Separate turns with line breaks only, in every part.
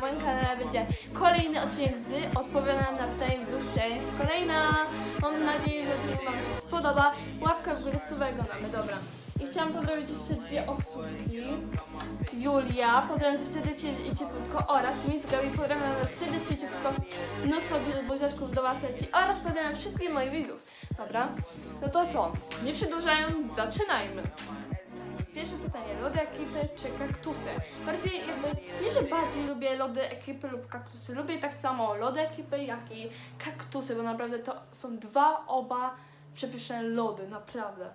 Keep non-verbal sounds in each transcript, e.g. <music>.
na moim kanale będzie kolejny odcinek z odpowiadam na pytania widzów. Część kolejna. Mam nadzieję, że odcinek Wam się spodoba. Łapka w górę, suwego mamy, dobra. I chciałam pozdrowić jeszcze dwie osóbki. Julia, pozdrawiam Cię serdecznie i cieplutko oraz Miss Gabi, pozdrawiam Was serdecznie i cieplutko. Mnóstwo buziaczków do Was leci oraz pozdrawiam wszystkich moich widzów. Dobra, no to co? Nie przedłużając, zaczynajmy. Pierwsze pytanie, lody ekipy czy kaktusy? Bardziej jakby, nie że bardziej lubię lody ekipy lub kaktusy, lubię tak samo lody ekipy jak i kaktusy, bo naprawdę to są dwa oba przepyszne lody, naprawdę.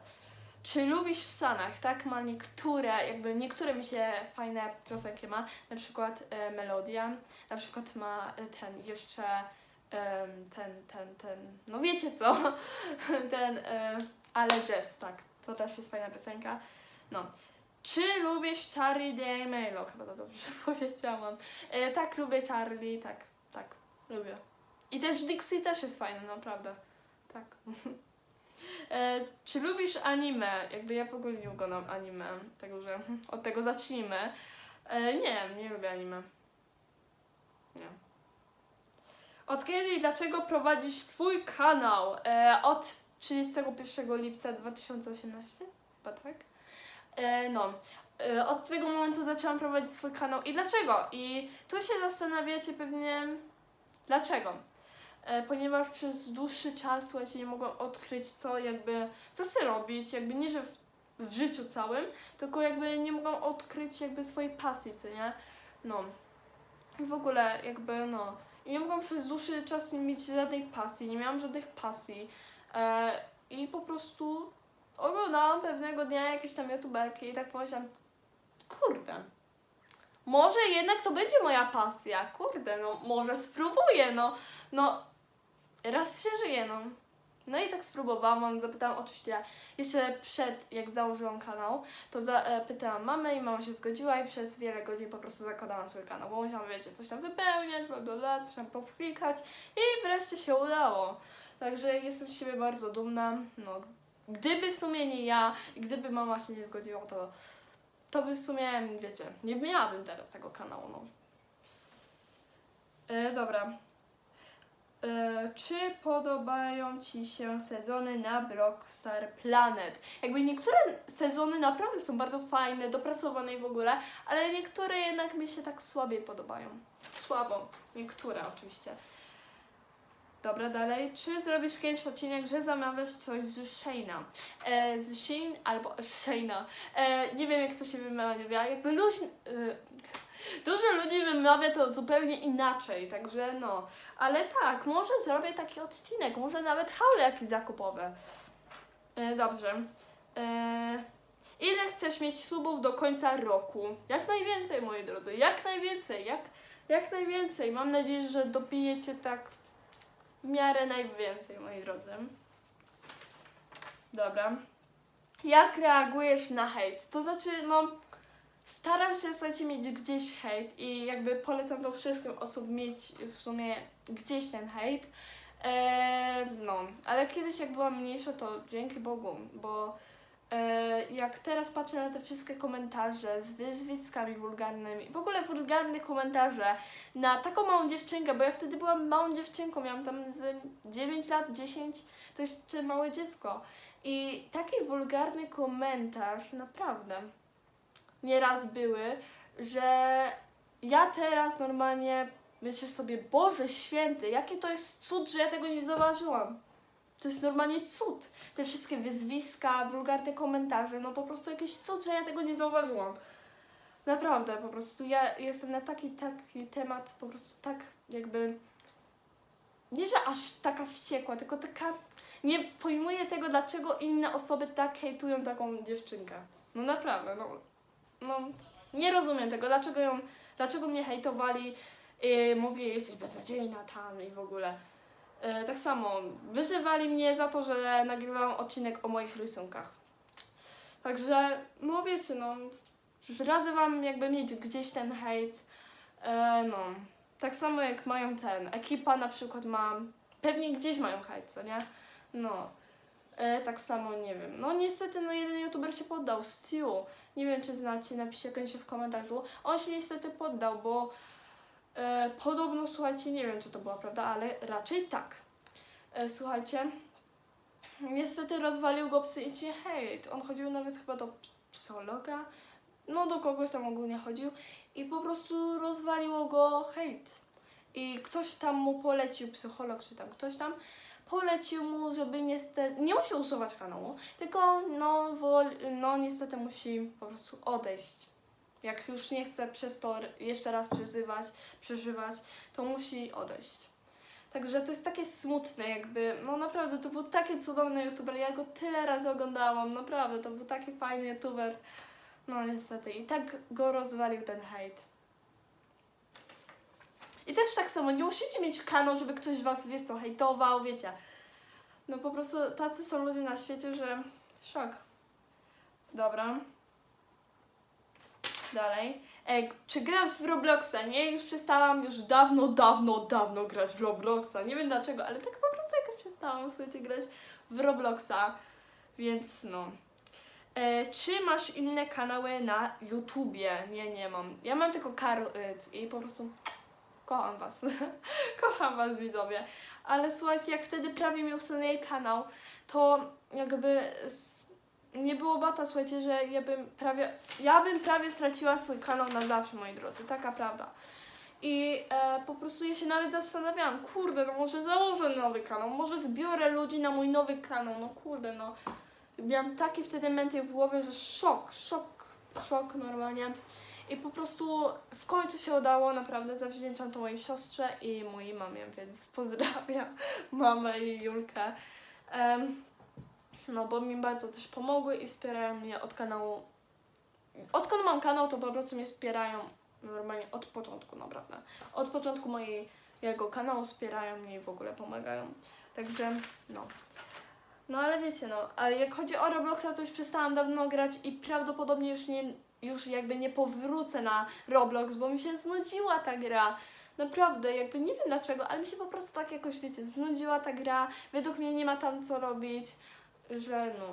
Czy lubisz w Stanach? Tak, ma niektóre, jakby niektóre mi się fajne piosenki ma, na przykład e, Melodia, na przykład ma e, ten jeszcze em, ten, ten, ten, no wiecie co, <laughs> ten, e, ale jazz, tak, to też jest fajna piosenka. No. Czy lubisz Charlie D'Amelio? Chyba to dobrze <laughs> powiedziałam. E, tak, lubię Charlie, tak, tak, lubię. I też Dixie też jest fajny, naprawdę. Tak. <laughs> E, czy lubisz anime? Jakby ja w ogóle nie oglądam anime, także <laughs> od tego zacznijmy. E, nie, nie lubię anime. Nie. Od kiedy i dlaczego prowadzisz swój kanał? E, od 31 lipca 2018? Chyba tak? E, no. E, od tego momentu zaczęłam prowadzić swój kanał. I dlaczego? I tu się zastanawiacie pewnie, dlaczego? E, ponieważ przez dłuższy czas słuchajcie, nie mogłam odkryć, co jakby, co chcę robić, jakby nie, że w, w życiu całym, tylko jakby nie mogłam odkryć jakby swojej pasji, co nie? No. I w ogóle jakby, no. I nie mogłam przez dłuższy czas nie mieć żadnej pasji, nie miałam żadnych pasji. E, I po prostu oglądałam pewnego dnia jakieś tam youtuberki i tak pomyślałam, kurde, może jednak to będzie moja pasja, kurde, no może spróbuję, no, no, raz się żyje, no. No i tak spróbowałam, zapytałam oczywiście jeszcze przed jak założyłam kanał, to zapytałam mamę i mama się zgodziła i przez wiele godzin po prostu zakładałam swój kanał, bo musiałam, wiecie, coś tam wypełniać, bla bla bla, coś tam powklikać i wreszcie się udało. Także jestem z siebie bardzo dumna, no, gdyby w sumie nie ja, gdyby mama się nie zgodziła, to, to by w sumie, wiecie, nie miałabym teraz tego kanału, no. E, dobra. E, czy podobają Ci się sezony na Blockstar Planet? Jakby niektóre sezony naprawdę są bardzo fajne, dopracowane i w ogóle, ale niektóre jednak mi się tak słabiej podobają. Słabo. Niektóre oczywiście. Dobra, dalej. Czy zrobisz kiedyś odcinek, że zamawiasz coś z Shayna? E, z Shein albo <laughs> Shayna. E, nie wiem, jak to się wymawia. Jakby luź... E, <laughs> dużo ludzi wymawia to zupełnie inaczej, także no. Ale tak, może zrobię taki odcinek, może nawet haule jakieś zakupowe. E, dobrze. E, ile chcesz mieć subów do końca roku? Jak najwięcej, moi drodzy, jak najwięcej, jak, jak najwięcej. Mam nadzieję, że dobijecie tak w miarę najwięcej, moi drodzy. Dobra. Jak reagujesz na hejt? To znaczy, no, staram się, słuchajcie, mieć gdzieś hejt i jakby polecam to wszystkim osobom mieć w sumie gdzieś ten hejt. Eee, no, ale kiedyś jak byłam mniejsza, to dzięki Bogu, bo jak teraz patrzę na te wszystkie komentarze z wyzwiskami wulgarnymi, w ogóle wulgarne komentarze na taką małą dziewczynkę, bo ja wtedy byłam małą dziewczynką, miałam tam z 9 lat, 10, to jeszcze małe dziecko. I taki wulgarny komentarz, naprawdę, nieraz były, że ja teraz normalnie myślę sobie, Boże święty, jakie to jest cud, że ja tego nie zauważyłam. To jest normalnie cud. Te wszystkie wyzwiska, wulgarne komentarze, no po prostu jakiś cud, że ja tego nie zauważyłam. Naprawdę, po prostu ja jestem na taki, taki temat po prostu tak jakby, nie że aż taka wściekła, tylko taka, nie pojmuję tego, dlaczego inne osoby tak hejtują taką dziewczynkę. No naprawdę, no, no nie rozumiem tego, dlaczego ją, dlaczego mnie hejtowali, yy, mówię, jesteś beznadziejna tam i w ogóle. Yy, tak samo, wyzywali mnie za to, że nagrywałam odcinek o moich rysunkach. Także, no wiecie, no, radzę wam jakby mieć gdzieś ten hejt, e, no, tak samo jak mają ten, ekipa na przykład ma, pewnie gdzieś mają hejt, co nie? No, e, tak samo, nie wiem, no niestety, no jeden youtuber się poddał, Stu, nie wiem czy znacie, napiszcie koniecznie w komentarzu, on się niestety poddał, bo E, podobno, słuchajcie, nie wiem czy to była prawda, ale raczej tak. E, słuchajcie, niestety rozwalił go psychicznie hejt. On chodził nawet chyba do ps- psychologa, no do kogoś tam ogólnie chodził i po prostu rozwaliło go hejt. I ktoś tam mu polecił, psycholog czy tam ktoś tam, polecił mu, żeby niestety, nie musi usuwać kanału, tylko no, wol, no niestety musi po prostu odejść. Jak już nie chce przez to jeszcze raz przeżywać, przeżywać, to musi odejść. Także to jest takie smutne jakby, no naprawdę to był taki cudowny youtuber, ja go tyle razy oglądałam, naprawdę to był taki fajny youtuber. No niestety i tak go rozwalił ten hejt. I też tak samo, nie musicie mieć kanał, żeby ktoś was, wie co, hejtował, wiecie. No po prostu tacy są ludzie na świecie, że szok. Dobra. Dalej. E, czy grasz w Robloxa? Nie, już przestałam już dawno, dawno, dawno grać w Robloxa. Nie wiem dlaczego, ale tak po prostu jakoś przestałam, słuchajcie, grać w Robloxa. Więc no. E, czy masz inne kanały na YouTubie? Nie, nie mam. Ja mam tylko Karl It i po prostu kocham was. <laughs> kocham was widzowie. Ale słuchajcie, jak wtedy prawie mi usunęli kanał, to jakby nie było bata, słuchajcie, że ja bym prawie, ja bym prawie straciła swój kanał na zawsze, moi drodzy, taka prawda. I e, po prostu ja się nawet zastanawiałam, kurde, no może założę nowy kanał, może zbiorę ludzi na mój nowy kanał, no kurde, no. Miałam takie wtedy menty w głowie, że szok, szok, szok normalnie. I po prostu w końcu się udało, naprawdę zawdzięczam to mojej siostrze i mojej mamie, więc pozdrawiam mamę i Julkę. Em, no bo mi bardzo też pomogły i wspierają mnie od kanału. Odkąd mam kanał, to po prostu mnie wspierają normalnie od początku, naprawdę. Od początku mojego kanału wspierają mnie i w ogóle pomagają. Także no. No ale wiecie, no, a jak chodzi o Robloxa, to już przestałam dawno grać i prawdopodobnie już nie, już jakby nie powrócę na Roblox, bo mi się znudziła ta gra. Naprawdę, jakby nie wiem dlaczego, ale mi się po prostu tak jakoś, wiecie, znudziła ta gra. Według mnie nie ma tam co robić, że no.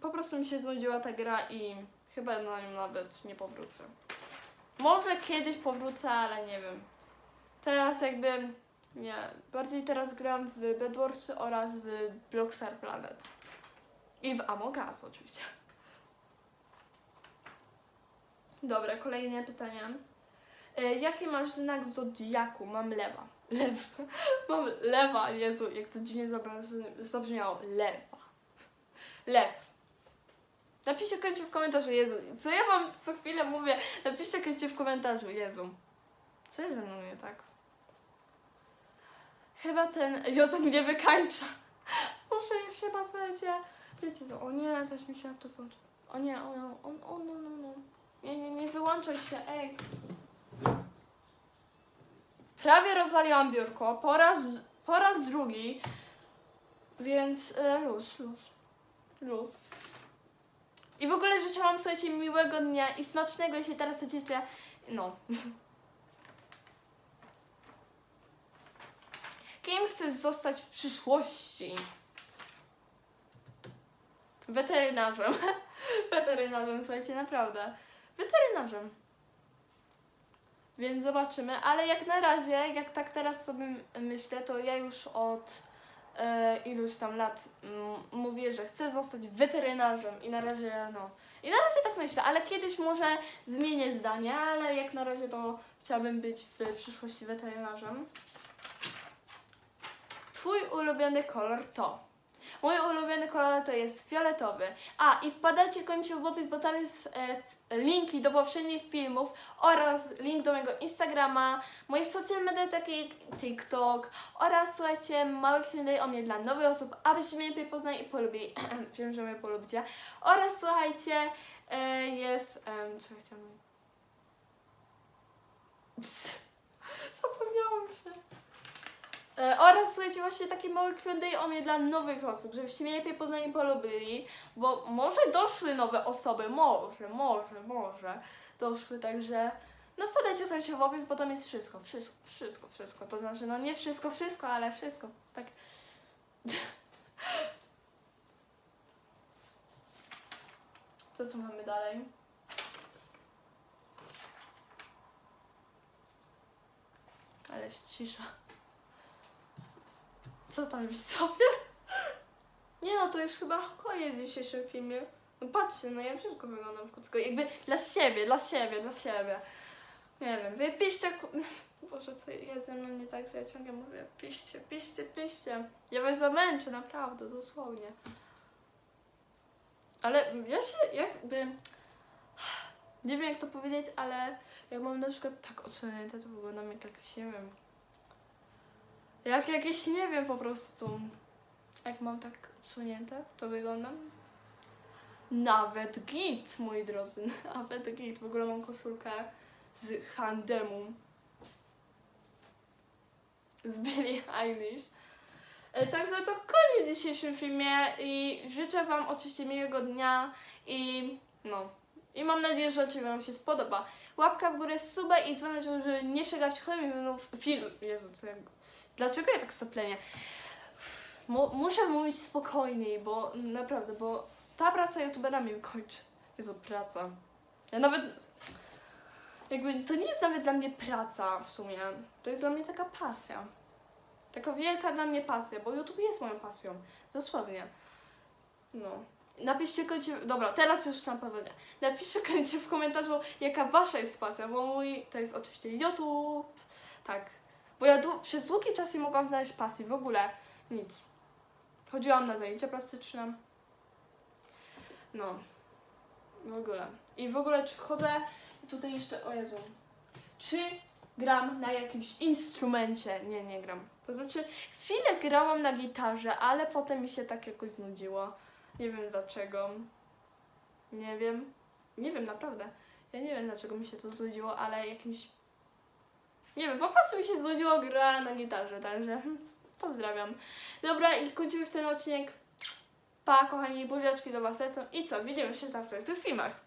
Po prostu mi się znudziła ta gra i chyba na nią nawet nie powrócę. Może kiedyś powrócę, ale nie wiem. Teraz jakby nie, bardziej teraz gram w Bedwarsy oraz w Blockstar Planet. I w Among Us oczywiście. Dobra, kolejne pytanie. Jaki masz znak zodiaku? Mam lewa. Lew. <laughs> Mam lewa. Jezu, jak to dziwnie zabrzmi- zabrzmiało. Lewa. Lew. Napiszcie koniecznie w komentarzu, Jezu. Co ja wam co chwilę mówię? Napiszcie koniecznie w komentarzu, Jezu. Co jest ze mną nie tak? Chyba ten YouTube mnie wykańcza. <laughs> Muszę iść chyba, słuchajcie. Wiecie co, o nie, też mi się to włączy. O nie, o, o, o no, no, no. Nie, nie, nie wyłączaj się, ej. Prawie rozwaliłam biurko, po raz, po raz drugi, więc e, luz, luz, luz. I w ogóle życzę wam, słuchajcie, miłego dnia i smacznego, jeśli teraz chcecie, no. Kim chcesz zostać w przyszłości? Weterynarzem. <laughs> Weterynarzem, słuchajcie, naprawdę. Weterynarzem. Więc zobaczymy, ale jak na razie, jak tak teraz sobie myślę, to ja już od e, iluś tam lat mm, mówię, że chcę zostać weterynarzem i na razie, no. I na razie tak myślę, ale kiedyś może zmienię zdanie, ale jak na razie to chciałabym być w przyszłości weterynarzem. Twój ulubiony kolor to. Mój ulubiony kolor to jest fioletowy. A i wpadajcie koniecznie w opis, bo tam jest e, linki do poprzednich filmów oraz link do mojego Instagrama, moje social media takie jak TikTok oraz słuchajcie, mały chwilę o mnie dla nowych osób, abyście mnie lepiej poznali i polubili. <clears throat> Wiem, że mnie polubicie. Oraz słuchajcie, e, jest. em, co chciałam. Ps, Zapomniałam się. E, oraz słuchajcie, właśnie taki mały Q&A o mnie dla nowych osób, żebyście mnie lepiej poznali i polubili, bo może doszły nowe osoby, może, może, może doszły, także no wpadajcie też w opis, bo tam jest wszystko, wszystko, wszystko, wszystko, to znaczy no nie wszystko, wszystko, ale wszystko, tak. <laughs> Co tu mamy dalej? ale jest cisza. Co tam widzowie? Nie no, to już chyba koniec w dzisiejszym filmie. No patrzcie, no ja brzydko wyglądam w kucku. Jakby dla siebie, dla siebie, dla siebie. Nie wiem, wy piszcie... <laughs> Boże, co jest ze mną nie tak, że ja ciągle mówię piszcie, piszcie, piszcie. Ja was zamęczę, naprawdę, dosłownie. Ale ja się jakby... <sighs> Nie wiem jak to powiedzieć, ale jak mam na przykład tak odsunięte, to wyglądam jak jakiś, nie wiem... Jak jakieś, nie wiem, po prostu... Jak mam tak odsunięte, to wyglądam nawet git, moi drodzy, <laughs> nawet git. W ogóle mam koszulkę z Handemu. Z Billie Eilish. E, Także to koniec w dzisiejszym filmie i życzę Wam oczywiście miłego dnia i no. I mam nadzieję, że oczywiście Wam się spodoba. Łapka w górę, suba i dzwonek, żeby nie przegapić kolejnych film. Jezu, co ja... Dlaczego ja tak saplenię? Mu- muszę mówić spokojniej, bo naprawdę, bo ta praca youtubera mi kończy. Jezu, praca. Ja nawet... Jakby to nie jest nawet dla mnie praca w sumie. To jest dla mnie taka pasja. Taka wielka dla mnie pasja, bo YouTube jest moją pasją. Dosłownie. No. Napiszcie końcie... Dobra, teraz już na pewno nie. Napiszcie końcie w komentarzu, jaka wasza jest pasja, bo mój to jest oczywiście YouTube. Tak. Bo ja przez długi czas nie mogłam znaleźć pasji. W ogóle nic. Chodziłam na zajęcia plastyczne. No. W ogóle. I w ogóle czy chodzę tutaj jeszcze, o Jezu. Czy gram na jakimś instrumencie? Nie, nie gram. To znaczy, chwilę grałam na gitarze, ale potem mi się tak jakoś znudziło. Nie wiem dlaczego. Nie wiem. Nie wiem, naprawdę. Ja nie wiem dlaczego mi się to znudziło, ale jakimś... Nie wiem, po prostu mi się znudziło gra na gitarze, także <laughs> pozdrawiam. Dobra, i kończymy w ten odcinek. Pa, kochani, buziaczki do Was lecą. I co, widzimy się w następnych filmach.